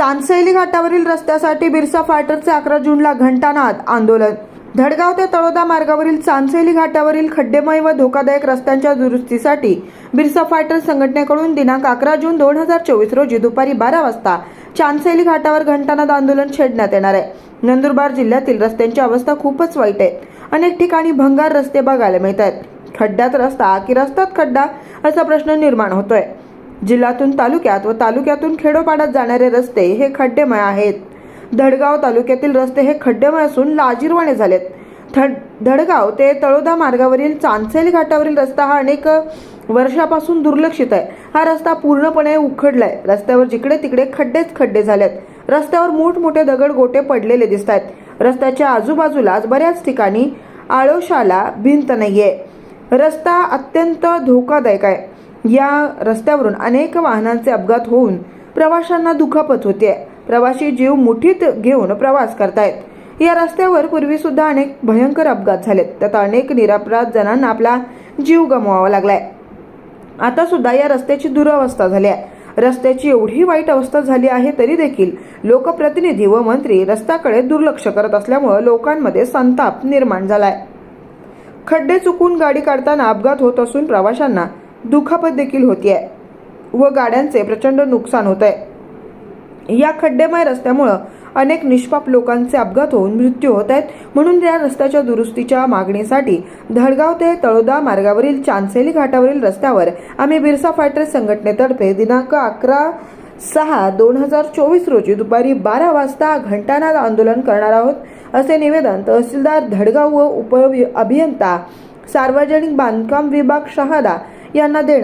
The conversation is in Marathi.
चांदसैली घाटावरील रस्त्यासाठी बिरसा फायटरचे अकरा जूनला घंटानाद आंदोलन. धडगाव ते तळोदा मार्गावरील चांदसैली घाटावरील खड्डेमय व धोकादायक रस्त्यांच्या दुरुस्तीसाठी बिरसा फायटर संघटनेकडून दिनांक अकरा जून दोन हजार चोवीस रोजी दुपारी बारा वाजता चांदसैली घाटावर घंटानाद आंदोलन छेडण्यात येणार आहे. नंदुरबार जिल्ह्यातील रस्त्यांची अवस्था खूपच वाईट आहे. अनेक ठिकाणी भंगार रस्ते बघायला मिळत आहेत खड्ड्यात रस्ता की रस्त्यात खड्डा असा प्रश्न निर्माण होतोय. जिल्ह्यातून तालुक्यात व तालुक्यातून खेडोपाड्यात जाणारे रस्ते हे खड्डेमय आहेत. धडगाव तालुक्यातील रस्ते हे खड्डेमय असून लाजीरवाणे झालेत. थड धडगाव ते तळोदा मार्गावरील चांचेल घाटावरील रस्ता हा अनेक वर्षापासून दुर्लक्षित आहे. हा रस्ता पूर्णपणे उखडलाय. रस्त्यावर जिकडे तिकडे खड्डेच खड्डे झालेत. रस्त्यावर मोठमोठे दगड गोटे पडलेले दिसत आहेत रस्त्याच्या आजूबाजूलाच बऱ्याच ठिकाणी आळोशाला भिंत नाहीये. रस्ता अत्यंत धोकादायक आहे. या रस्त्यावरून अनेक वाहनांचे अपघात होऊन प्रवाशांना दुखापत होते. प्रवासी जीव मुठीत घेऊन प्रवास करतायत. या रस्त्यावर पूर्वी सुद्धा अनेक भयंकर अपघात झालेत. त्यात अनेक निरापराध जणांना आपला जीव गमवावा लागलाय. आता सुद्धा या रस्त्याची दुरावस्था झाली आहे रस्त्याची एवढी वाईट अवस्था झाली आहे तरी देखील लोकप्रतिनिधी व मंत्री रस्त्याकडे दुर्लक्ष करत असल्यामुळे लोकांमध्ये संताप निर्माण झालाय. खड्डे चुकून गाडी काढताना अपघात होत असून प्रवाशांना दुखापत देखील होतीये व गाड्यांचे प्रचंड नुकसान होत आहे या खड्डेमय रस्त्यामुळं अनेक निष्पाप लोकांचे अपघात होऊन मृत्यू होत आहेत म्हणून या रस्त्याच्या दुरुस्तीच्या मागणीसाठी धडगाव ते तळोदा मार्गावरील चांदसेली घाटावरील रस्त्यावर आम्ही बिरसा फायटर संघटनेतर्फे दिनांक अकरा सहा दोन हजार चोवीस रोजी दुपारी बारा वाजता घंटानाद आंदोलन करणार आहोत असे निवेदन तहसीलदार धडगाव व उप अभियंता सार्वजनिक बांधकाम विभाग शहादा यांना देण्यात